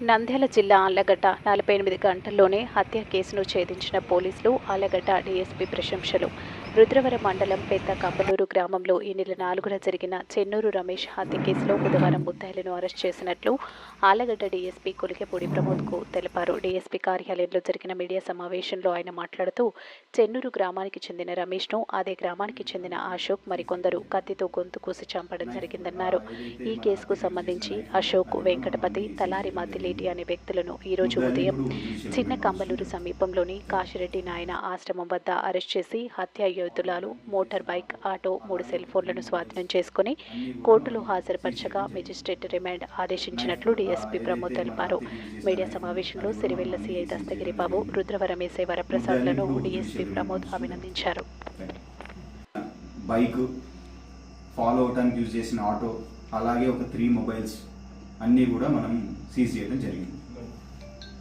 నంద్యాల జిల్లా ఆళ్ళగడ్డ నలభై ఎనిమిది గంటల్లోనే హత్య కేసును ఛేదించిన పోలీసులు ఆళ్ళగడ్డ డీఎస్పీ ప్రశంసలు. రుద్రవరం మండలం పెద్ద కప్పలూరు గ్రామంలో ఈ నెల నాలుగున జరిగిన చెన్నూరు రమేష్ హత్య కేసులో బుధవారం ముద్దాయిలను అరెస్ట్ చేసినట్లు ఆలగడ్డ డీఎస్పీ కొలికెపూడి ప్రమోద్కు తెలిపారు. డీఎస్పీ కార్యాలయంలో జరిగిన మీడియా సమావేశంలో ఆయన మాట్లాడుతూ చెన్నూరు గ్రామానికి చెందిన రమేష్ను అదే గ్రామానికి చెందిన అశోక్ మరికొందరు కత్తితో గొంతు కూసి చంపడం జరిగిందన్నారు. ఈ కేసుకు సంబంధించి అశోక్ వెంకటపతి తలారి మద్దిలేటి అనే వ్యక్తులను ఈరోజు ఉదయం చిన్న కంబలూరు సమీపంలోని కాశిరెడ్డి నాయన ఆశ్రమం వద్ద అరెస్ట్ చేసి హత్య యోధులాలు మోటార్ బైక్ ఆటో మూడు సెల్ ఫోన్లను స్వాధీనం చేసుకుని కోర్టులో హాజరుపరచగా మెజిస్ట్రేట్ రిమాండ్ ఆదేశించినట్లు డీఎస్పీ ప్రమోద్ తెలిపారు. మీడియా సమావేశంలో సిరివెల్ల సీఐ దస్తగిరి బాబు రుద్రవరం ఎస్ఐ వరప్రసాద్లను డీఎస్పీ ప్రమోద్ అభినందించారు. బైక్ ఫాలో అవటానికి యూజ్ చేసిన ఆటో అలాగే ఒక త్రీ మొబైల్స్ అన్నీ కూడా మనం సీజ్ చేయడం జరిగింది.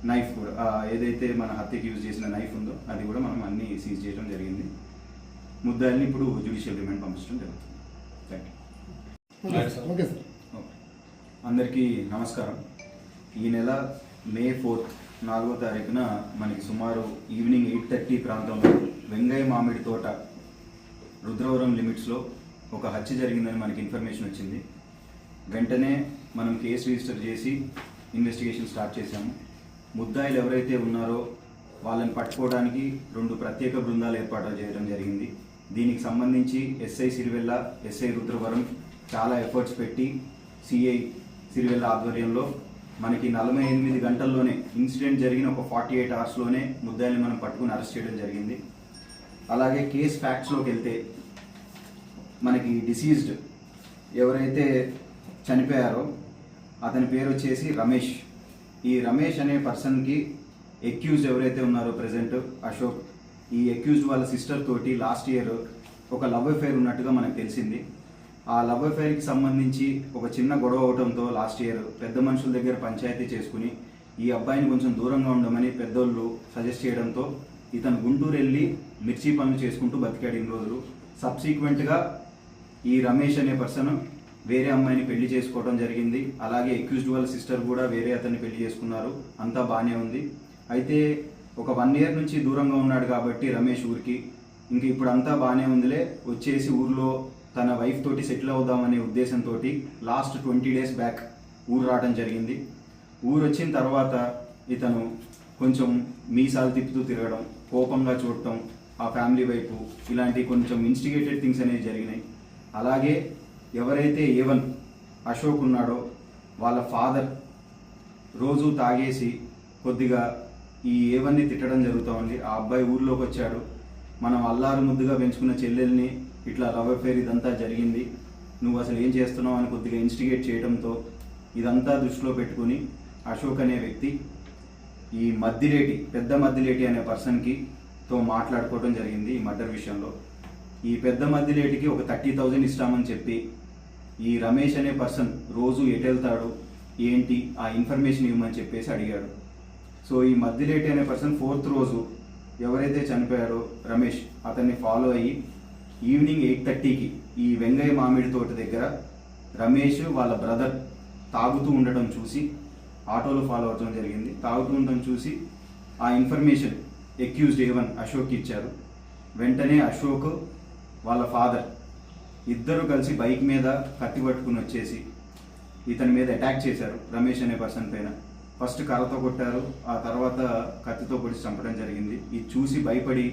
నైఫ్ కూడా ఏదైతే మన హత్యకి యూజ్ చేసిన నైఫ్ ఉందో అది కూడా మనం అన్నీ సీజ్ చేయడం జరిగింది. ముద్దాయిల్ని ఇప్పుడు జ్యుడిషియల్ రిమాండ్ పంపించడం జరుగుతుంది. Thank you okay sir okay sir okay అందరికీ నమస్కారం. ఈ నెల మే ఫోర్త్ నాలుగో తారీఖున మనకి సుమారు ఈవినింగ్ ఎయిట్ థర్టీ ప్రాంతంలో వెంగయ్య మామిడి తోట రుద్రవరం లిమిట్స్లో ఒక హత్య జరిగిందని మనకి ఇన్ఫర్మేషన్ వచ్చింది. వెంటనే మనం కేసు రిజిస్టర్ చేసి ఇన్వెస్టిగేషన్ స్టార్ట్ చేశాము. ముద్దాయిలు ఎవరైతే ఉన్నారో వాళ్ళని పట్టుకోవడానికి రెండు ప్రత్యేక బృందాలు ఏర్పాటు చేయడం జరిగింది. దీనికి సంబంధించి ఎస్ఐ సిరివెల్ల ఎస్ఐ రుద్రవరం చాలా ఎఫర్ట్స్ పెట్టి సిఐ సిరివెల్ల ఆధ్వర్యంలో మనకి నలభై ఎనిమిది గంటల్లోనే ఇన్సిడెంట్ జరిగిన ఒక ఫార్టీ ఎయిట్ అవర్స్లోనే ముద్దాయిని మనం పట్టుకుని అరెస్ట్ చేయడం జరిగింది. అలాగే కేస్ ఫ్యాక్ట్స్లోకి వెళ్తే మనకి డిసీజ్డ్ ఎవరైతే చనిపోయారో అతని పేరు వచ్చేసి రమేష్. ఈ రమేష్ అనే పర్సన్కి ఎక్యూజ్ ఎవరైతే ఉన్నారో ప్రజెంట్ అశోక్. ఈ అక్యూజ్డ్ వాళ్ళ సిస్టర్ తోటి లాస్ట్ ఇయర్ ఒక లవ్ అఫైర్ ఉన్నట్టుగా మనకు తెలిసింది. ఆ లవ్ అఫైర్కి సంబంధించి ఒక చిన్న గొడవ అవడంతో లాస్ట్ ఇయర్ పెద్ద మనుషుల దగ్గర పంచాయతీ చేసుకుని ఈ అబ్బాయిని కొంచెం దూరంగా ఉండమని పెద్దోళ్ళు సజెస్ట్ చేయడంతో ఇతను గుంటూరు వెళ్ళి మిర్చి పనులు చేసుకుంటూ బతికాడు ఇన్ని రోజులు. సబ్సీక్వెంట్గా ఈ రమేష్ అనే పర్సన్ వేరే అమ్మాయిని పెళ్ళి చేసుకోవడం జరిగింది. అలాగే ఎక్యూజ్డ్ వాళ్ళ సిస్టర్ కూడా వేరే అతన్ని పెళ్ళి చేసుకున్నారు. అంతా బాగానే ఉంది. అయితే ఒక వన్ ఇయర్ నుంచి దూరంగా ఉన్నాడు కాబట్టి రమేష్ ఊరికి. ఇంక ఇప్పుడు అంతా బాగానే ఉందిలే వచ్చేసి ఊర్లో తన వైఫ్ తోటి సెటిల్ అవుదామనే ఉద్దేశంతో లాస్ట్ ట్వంటీ డేస్ బ్యాక్ ఊరు రావడం జరిగింది. ఊరు వచ్చిన తర్వాత ఇతను కొంచెం మీసాలు తిప్పుతూ తిరగడం కోపంగా చూడటం ఆ ఫ్యామిలీ వైపు ఇలాంటి కొంచెం ఇన్స్టిగేటెడ్ థింగ్స్ అనేవి జరిగినాయి. అలాగే ఎవరైతే ఏవన్ అశోక్ ఉన్నాడో వాళ్ళ ఫాదర్ రోజు తాగేసి కొద్దిగా ఈ ఏవన్నీ తిట్టడం జరుగుతూ ఉంది. ఆ అబ్బాయి ఊర్లోకి వచ్చాడు. మనం అల్లారు ముద్దుగా పెంచుకున్న చెల్లెల్ని ఇట్లా లవ్ అఫేర్ ఇదంతా జరిగింది. నువ్వు అసలు ఏం చేస్తున్నావు అని కొద్దిగా ఇన్స్టిగేట్ చేయడంతో ఇదంతా దృష్టిలో పెట్టుకుని అశోక్ అనే వ్యక్తి ఈ మద్దిరేటి పెద్ద మద్దిలేటి అనే పర్సన్కి తో మాట్లాడుకోవడం జరిగింది ఈ మర్డర్ విషయంలో. ఈ పెద్ద మద్దిరేటికి ఒక థర్టీ థౌజండ్ ఇస్తామని చెప్పి ఈ రమేష్ అనే పర్సన్ రోజు ఎటు వెళ్తాడు ఏంటి? ఆ ఇన్ఫర్మేషన్ ఇవ్వమని చెప్పేసి అడిగాడు. సో ఈ మద్దిలేటి అనే పర్సన్ ఫోర్త్ రోజు ఎవరైతే చనిపోయారో రమేష్ అతన్ని ఫాలో అయ్యి ఈవినింగ్ ఎయిట్ థర్టీకి ఈ వెంగయ్య మామిడి తోట దగ్గర రమేష్ వాళ్ళ బ్రదర్ తాగుతూ ఉండటం చూసి ఆటోలో ఫాలో అవ్వడం జరిగింది. తాగుతూ ఉండటం చూసి ఆ ఇన్ఫర్మేషన్ ఎక్యూజ్డ్ ఏవన్ అశోక్ ఇచ్చారు. వెంటనే అశోక్ వాళ్ళ ఫాదర్ ఇద్దరు కలిసి బైక్ మీద కత్తి పట్టుకుని వచ్చేసి ఇతని మీద అటాక్ చేశారు రమేష్ అనే పర్సన్ పైన. ఫస్ట్ కర్రతో కొట్టారు. ఆ తర్వాత కత్తితో పొడిచి చంపడం జరిగింది. ఇది చూసి భయపడి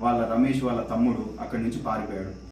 వాళ్ళ రమేష్ వాళ్ళ తమ్ముడు అక్కడి నుంచి పారిపోయాడు.